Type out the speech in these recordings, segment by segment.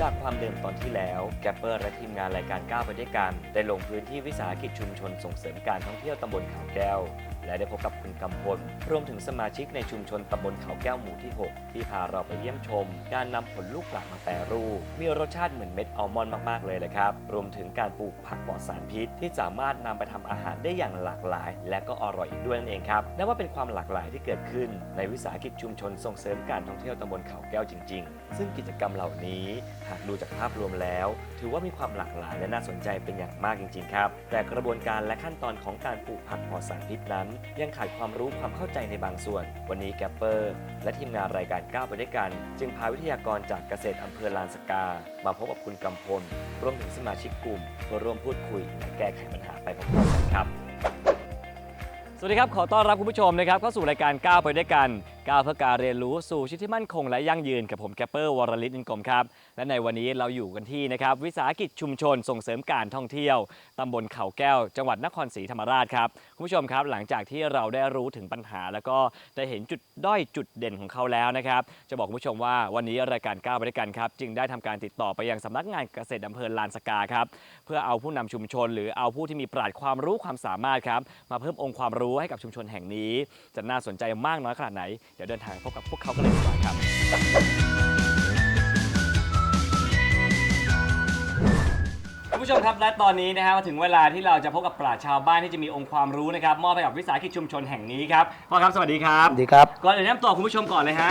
จากความเดิมตอนที่แล้วแกปเปอร์และทีมงานรายการก้าวไปด้วยกัน ได้ลงพื้นที่วิสาหกิจชุมชนส่งเสริมการท่องเที่ยวตำบลเขาแก้ว และได้พบกับคุณกำพล รวมถึงสมาชิกในชุมชนตำบลเขาแก้วหมู่ที่ 6 ที่พาเราไปเยี่ยมชม การนำผลลูกหลากมาแปรรูป มีรสชาติเหมือนเม็ดอัลมอนด์มาก ๆ เลยเลยครับ รวมถึงการปลูกผักปลอดสารพิษ ที่สามารถนำไปทำอาหารได้อย่างหลากหลาย และก็อร่อยอีกด้วยนั่นเองครับ นับว่าเป็นความหลากหลายที่เกิดขึ้น ในวิสาหกิจชุมชนส่งเสริมการท่องเที่ยวตำบลเขาแก้วจริง ๆ ซึ่งกิจกรรมเหล่านี้ หากดูจากภาพรวมแล้ว ถือว่ามีความหลากหลายและน่าสนใจเป็นอย่างมากจริง ๆ ครับ แต่กระบวนการและขั้นตอนของการปลูกผักปลอดสารพิษนั้น ยังขาดความรู้ความเข้าใจในบางส่วน วันนี้แกปเปอร์ และทีมงานรายการก้าวไปด้วยกัน จึงพาวิทยากรจากเกษตรอำเภอลานสกา มาพบกับคุณกำพลรวมถึงสมาชิกกลุ่มเพื่อร่วมพูดคุยและแก้ไขปัญหาไปพร้อมๆกันครับ สวัสดีครับ ขอต้อนรับคุณผู้ชมนะครับเข้าสู่รายการก้าวไปด้วยกัน ก้าวเพื่อการเรียนรู้สู่ชีวิตที่มั่นคงและยั่งยืนกับผมแกปเปอร์วรลิศอินกรมครับ และในวันนี้เราอยู่กันที่นะครับวิสาหกิจชุมชนส่งเสริมการท่องเที่ยวตำบลเขาแก้ว จังหวัดนครศรีธรรมราชครับคุณผู้ชมครับ หลังจากที่เราได้รู้ถึงปัญหา แล้วก็ได้เห็นจุดด้อยจุดเด่นของเขาแล้วนะครับ จะบอกคุณผู้ชมว่าวันนี้รายการก้าวไปด้วยกันครับจึงได้ทำการติดต่อไปยังสำนักงานเกษตรอำเภอลานสกาครับเพื่อเอาผู้นำชุมชน หรือเอาผู้ที่มีปราชญ์ความรู้ความสามารถครับมาเพิ่มองค์ความรู้ให้กับชุมชนแห่งนี้ จะน่าสนใจมากน้อยขนาดไหนเดี๋ยวเดินทางพบกับพวกเขากันเลยดีกว่าครับ คุณผู้ชมครับและตอนนี้นะครับมาถึงเวลาที่เราจะพบกับปราชญ์ชาวบ้านที่จะมีองค์ความรู้นะครับมอบให้กับวิสาหกิจชุมชนแห่งนี้ครับพ่อครับสวัสดีครับ สวัสดีครับ ก่อนอื่นแนะนำตัวคุณผู้ชมก่อนเลยฮะ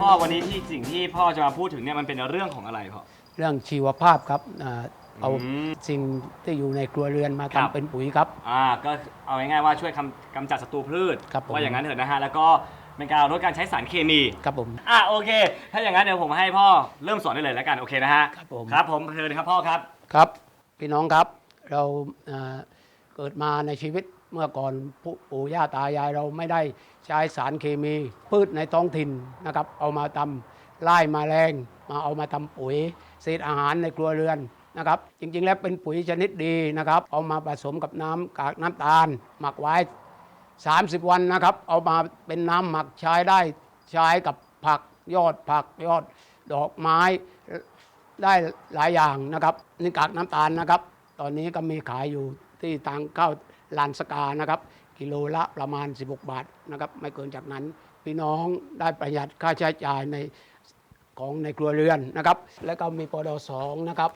พ่อวันนี้ที่สิ่งที่พ่อจะมาพูดถึงเนี่ยมันเป็นเรื่องของอะไรพ่อ เรื่องชีวภาพครับอ่า เอาอืมสิ่งที่อยู่ในครัวเรือนมาครับ ทำเป็นปุ๋ยครับ อ่าก็เอาง่ายๆว่าช่วยกำกำจัดศัตรูพืชครับผม ว่าอย่างนั้นเถอะนะฮะแล้วก็เป็นการลดการใช้สารเคมีครับผม อะโอเค ถ้าอย่างนั้นเดี๋ยวผมให้พ่อเริ่มสอนได้เลยแล้วกันโอเคนะฮะครับผม ครับผมเชิญครับพ่อครับ ครับ พี่น้องครับเราอ่าเกิดมาในชีวิตเมื่อก่อนผู้ปู่ย่าตายายเราไม่ได้ใช้สารเคมี พืชในท้องถิ่นนะครับ เอามาทำไล่มาแรงมาเอามาทำปุ๋ยเศษอาหารในครัวเรือน นะครับ จริงๆ แล้วเป็นปุ๋ยชนิดดีนะครับ เอามาผสมกับน้ำกากน้ำตาล หมักไว้ 30 วันนะครับ เอามาเป็นน้ำหมักใช้ได้ใช้กับผักยอดผักยอดดอกไม้ได้หลายอย่างนะครับนี่กากน้ำตาลนะครับ ตอนนี้ก็มีขายอยู่ที่ทางเข้าลานสกานะครับ กิโลละประมาณ 16 บาทนะครับ ไม่เกินจากนั้นพี่น้องได้ประหยัดค่าใช้จ่ายในของในครัวเรือนนะครับ แล้วก็มีปดสองนะครับ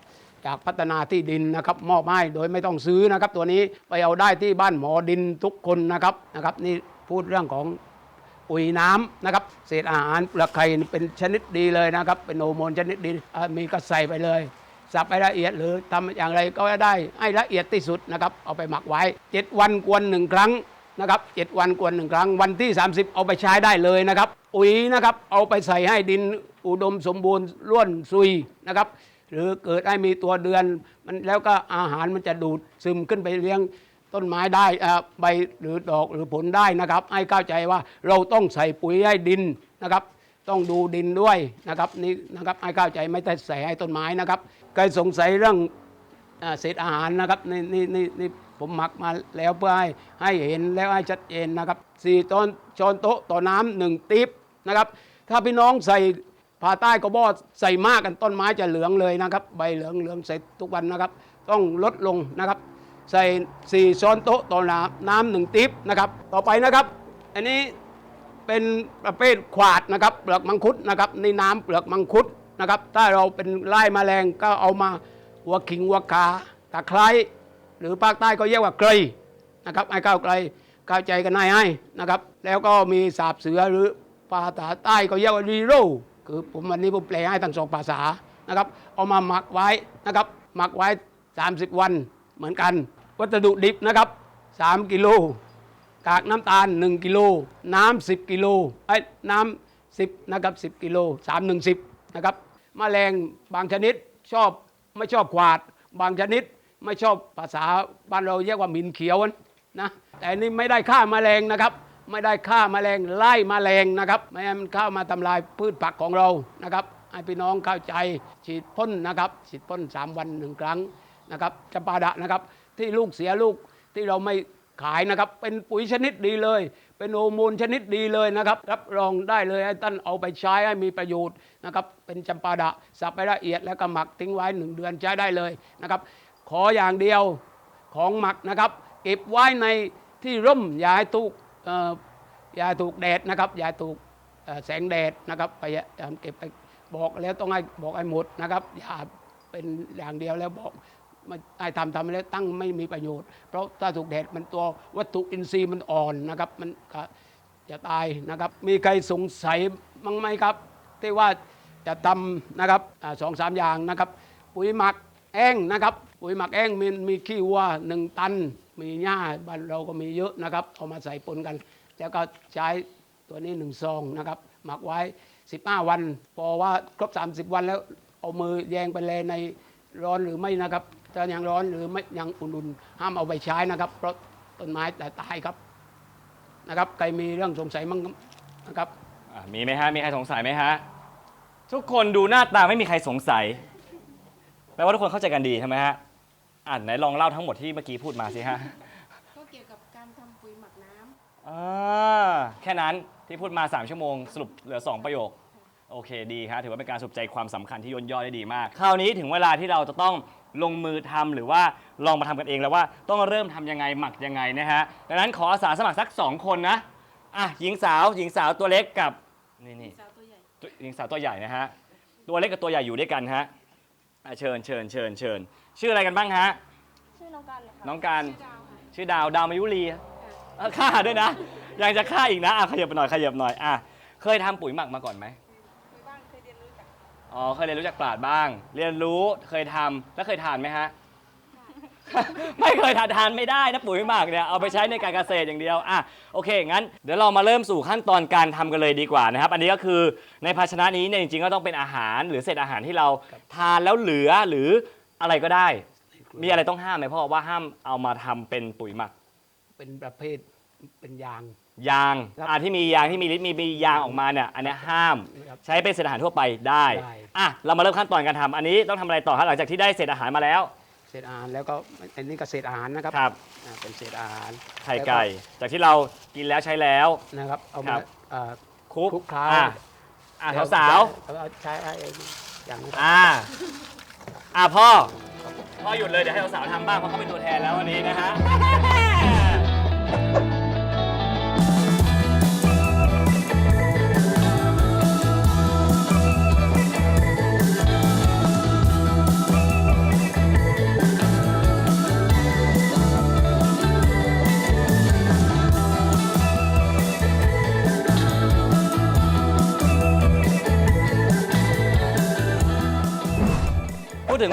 จากพัฒนาที่ดินนะครับมอบให้โดยไม่ต้องซื้อนะครับ ตัวนี้ไปเอาได้ที่บ้านหมอดินทุกคนนะครับนะครับ นี่พูดเรื่องของปุ๋ยน้ำนะครับเศษอาหารเปลือกไข่เป็นชนิดดีเลยนะครับ เป็นโฮอร์โมนชนิดดีมีก็ใส่ไปเลยสับให้ละเอียดหรือทำอย่างไรก็ได้ให้ละเอียดที่สุดนะครับเอาไปหมักไว้ 7 วันกวนหนึ่งครั้งนะครับ7วันกวนหนึ่งครั้ง วันที่ 30 เอาไปใช้ได้เลยนะครับปุ๋ยนะครับเอาไปใส่ให้ดินอุดมสมบูรณ์ร่วนซุยนะครับ หรือเกิดให้มีตัวเดือนมันแล้วก็อาหารมันจะดูดซึมขึ้นไปเลี้ยงต้นไม้ได้ใบหรือดอกหรือผลได้นะครับ ให้เข้าใจว่าเราต้องใส่ปุ๋ยให้ดินนะครับ ต้องดูดินด้วยนะครับนี่นะครับให้เข้าใจไม่ได้ใส่ให้ต้นไม้นะครับเคยสงสัยเรื่องเศษอาหารนะครับนี่นี่นี่นี่ผมหมักมาแล้วเพื่อให้ให้เห็นแล้วให้ชัดเจนนะครับสี่ต้นช้อนโต๊ะต่อน้ำหนึ่งติ๊บนะครับ ถ้าพี่น้องใส่ ผ่าใต้กระบอกใส่มากกันต้นไม้จะเหลืองเลยนะครับ ใบเหลืองเหลืองใส่ทุกวันนะครับ ต้องลดลงนะครับ ใส่สี่ช้อนโต๊ะต่อน้ำน้ำหนึ่งติ๊บนะครับ ต่อไปนะครับ อันนี้เป็นประเภทขวาดนะครับ เปลือกมังคุดนะครับนี่น้ำเปลือกมังคุดนะครับ ถ้าเราเป็นไล่แมลงก็เอามาหัวขิงหัวขาตะไคร้หรือภาคใต้ก็เรียกว่าเกยนะครับไอ้ข้าวไกลเข้าใจกันให้ให้นะครับ แล้วก็มีสาบเสือหรือภาษาใต้ก็เรียกว่ารีโร คือผมวันนี้ผมแปลให้ทั้งสองภาษานะครับ เอามาหมักไว้นะครับ หมักไว้ 30 วันเหมือนกัน วัสดุดิบนะครับ 3 กิโล กากน้ำตาล 1 กิโล น้ำ10 กิโลไอ้น้ำ10นะครับ10 กิโล 3 1 10นะครับแมลงบางชนิดชอบไม่ชอบขวาด บางชนิดไม่ชอบภาษาบ้านเราเรียกว่าหมินเขียวนะแต่นนี่ไม่ได้ฆ่าแมลงนะครับ ไม่ได้ฆ่าแมลงไล่แมลงนะครับ ไม่ให้มันเข้ามาทำลายพืชผักของเรานะครับให้พี่น้องเข้าใจฉีดพ่นนะครับ ฉีดพ่น 3 วันหนึ่งครั้งนะครับจำปาดะนะครับ ที่ลูกเสียลูกที่เราไม่ขายนะครับ เป็นปุ๋ยชนิดดีเลย เป็นโฮอร์โมนชนิดดีเลยนะครับ รับรองได้เลยให้ท่านเอาไปใช้ให้มีประโยชน์นะครับ เป็นจำปาดะสับไปละเอียดแล้วก็หมักทิ้งไว้หนึ่งเดือนใช้ได้เลยนะครับ ขออย่างเดียวของหมักนะครับ เก็บไว้ในที่ร่มอย่าให้ถูก อย่าถูกแดดนะครับ อย่าถูกแสงแดดนะครับไปอย่าเก็บไปบอกแล้วต้องให้บอกให้หมดนะครับอย่าเป็นอย่างเดียวแล้วบอกไม่ให้ทำทำแล้วตั้งไม่มีประโยชน์ เพราะถ้าถูกแดดมันตัววัตถุอินทรีย์มันอ่อนนะครับ มันจะตายนะครับ มีใครสงสัยบ้างไหมครับ ที่ว่าจะทำนะครับสองสามอย่างนะครับ ปุ๋ยหมักแห้งนะครับ ปุ๋ยหมักแห้งมีมีขี้วัวหนึ่งตัน มีหญ้าบ้านเราก็มีเยอะนะครับ เอามาใส่ปนกัน แล้วก็ใช้ตัวนี้หนึ่งซองนะครับ หมักไว้ 15 วัน พอว่าครบ 30 วันแล้วเอามือแยงไปเลยในร้อนหรือไม่นะครับถ้ายังร้อนหรือไม่ยังอุ่นๆห้ามเอาไปใช้นะครับ เพราะต้นไม้แต่ตายครับนะครับใครมีเรื่องสงสัยมั้งนะครับอะมีไหมฮะ มีใครสงสัยไหมฮะ ทุกคนดูหน้าตาไม่มีใครสงสัย แปลว่าทุกคนเข้าใจกันดีใช่ไหมฮะ อ่านไหนลองเล่าทั้งหมดที่เมื่อกี้พูดมาสิฮะก็เกี่ยวกับการทำปุ๋ยหมักน้ำอ่าแค่นั้นที่พูดมา 3 ชั่วโมง สรุปเหลือ 2 ประโยค โอเคดีครับถือว่าเป็นการสรุปใจความสำคัญที่ย่นย่อได้ดีมาก คราวนี้ถึงเวลาที่เราจะต้องลงมือทำหรือว่าลองมาทำกันเองแล้วว่าต้องเริ่มทำยังไงหมักยังไงนะฮะดังนั้นขออาสาสมัครสัก 2 คนนะอะหญิงสาวหญิงสาวตัวเล็กกับนี่นี่ สาวตัวใหญ่ ตัวหญิงสาวตัวใหญ่นะฮะ ตัวเล็กกับตัวใหญ่อยู่ด้วยกันฮะ อะเชิญเชิญเชิญเชิญชื่ออะไรกันบ้างฮะ ชื่อน้องการเหรอคะน้องการชื่อดาวค่ะ ชื่อดาวดาวมายุรีเออฆ่าด้วยนะ ยังจะฆ่าอีกนะอะขยับไปหน่อยขยับหน่อยอะเคยทำปุ๋ยหมักมาก่อนไหมเคยบ้างเคยเรียนรู้จากอ๋อเคยเรียนรู้จากปราดบ้าง เรียนรู้เคยทำแล้วเคยทานไหมฮะ ไม่เคยทานทานไม่ได้นะปุ๋ยหมักเนี่ยเอาไปใช้ในการเกษตรอย่างเดียวอะโอเคงั้นเดี๋ยวเรามาเริ่มสู่ขั้นตอนการทำกันเลยดีกว่านะครับ อันนี้ก็คือในภาชนะนี้เนี่ยจริงๆก็ต้องเป็นอาหารหรือเศษอาหารที่เราทานแล้วเหลือหรืออะไรก็ได้ มีอะไรต้องห้ามไหมพ่อว่าห้ามเอามาทำเป็นปุ๋ยหมัก เป็นประเภทเป็นยาง ยางครับอ่าที่มียางที่มีฤทธิ์มีมียางออกมาเนี่ยอันเนี้ยห้ามนะครับใช้เป็นเศษอาหารทั่วไปได้ได้ อะเรามาเริ่มขั้นตอนการทำอันนี้ต้องทำอะไรต่อครับหลังจากที่ได้เศษอาหารมาแล้ว เศษอาหารแล้วก็อันนี้ก็เศษอาหารนะครับครับ อ่าเป็นเศษอาหารไข่ไก่ จากที่เรากินแล้วใช้แล้วนะครับเอาครัมาบ อ่า คลุกคลุกเคล้า อะอะสาวเอาเอาใช้ไอ้อย่างนี้ๆอะอะพ่อ พ่อหยุดเลย เดี๋ยวให้สาวๆทำบ้างเพราะเขาเป็นตัวแทนแล้ววันนี้นะฮะ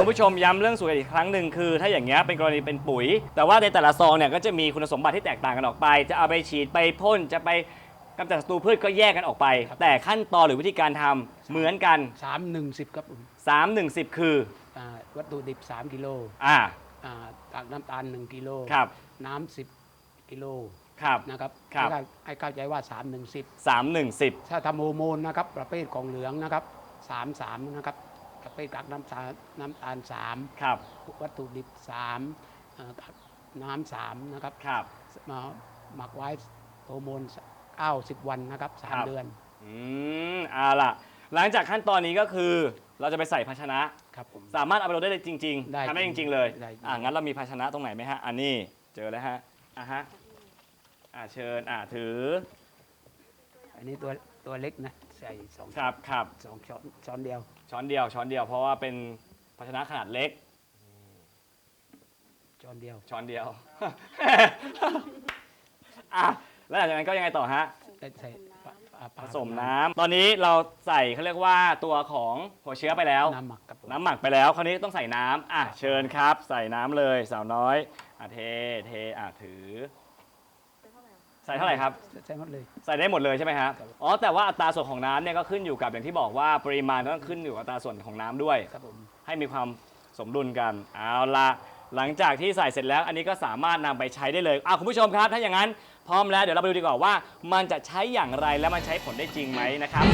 ผู้ชมย้ำเรื่องสวยอีกครั้งหนึ่งคือ ถ้าอย่างเงี้ยเป็นกรณีเป็นปุ๋ย แต่ว่าในแต่ละซองเนี่ยก็จะมีคุณสมบัติที่แตกต่างกันออกไป จะเอาไปฉีดไปพ่นจะไปกำจัดศัตรูพืชก็แยกกันออกไป แต่ขั้นตอนหรือวิธีการทำเหมือนกัน สามหนึ่งสิบครับผม3 1 0คืออ่าวัตถุดิบสามกิโลอ่าอ่ากากน้ำตาลหนึ่งกิโลครับน้ำสิบกิโลครับ นะครับครับ ให้ให้เข้าใจว่าสามหนึ่งสิบ3 1 0 ถ้าทำโฮอร์โมนนะครับประเภทของเหลืองนะครับสามสามนะครับ ประเภทกากน้ำตาลน้ำตาลสามครับ วัตถุดิบสามเอ่อน้ำสามนะครับครับมาหมักไว้โฮอร์โมนเก้าสิบวันนะครับสามครับเดือน อืมเอาล่ะ หลังจากขั้นตอนนี้ก็คือเราจะไปใส่ภาชนะครับผมสามารถเอาไปลงได้เลยจริงได้ๆทำได้จริง ๆ เลยได้จริงอ่างั้นเรามีภาชนะตรงไหนไหมฮะ อันนี้เจอแล้วฮะอะฮะอ่าเชิญอ่าถืออันนี้ตัวตัวเล็กนะใส่สองครับครับสองช้อนช้อนเดียว ช้อนเดียว ช้อนเดียว เพราะว่าเป็นภาชนะขนาดเล็กช้อนเดียวช้อนเดียว อะ แล้วหลังจากนั้นก็ยังไงต่อฮะได้ใส่ฝาฝาอ่าผสมน้ำ ตอนนี้เราใส่เขาเรียกว่าตัวของหัวเชื้อไปแล้ว น้ำหมักครับผมน้ำหมักไปแล้ว คราวนี้ต้องใส่น้ำอะ เชิญครับ ใส่น้ำเลยสาวน้อย อะเท เท อะถือใส่เท่าไหร่ครับใส่หมดเลย ใส่ได้หมดเลยใช่ไหมฮะครับอ๋อ แต่ว่าอัตราส่วนของน้ำเนี่ยก็ขึ้นอยู่กับอย่างที่บอกว่าปริมาณต้องขึ้นอยู่กับอัตราส่วนของน้ำด้วย ครับผมให้มีความสมดุลกัน เอาละหลังจากที่ใส่เสร็จแล้ว อันนี้ก็สามารถนำไปใช้ได้เลยอะคุณผู้ชมครับ ถ้าอย่างนั้นพร้อมแล้วเดี๋ยวเราไปดูดีกว่าว่า มันจะใช้อย่างไรและมันใช้ผลได้จริงไหมนะครับ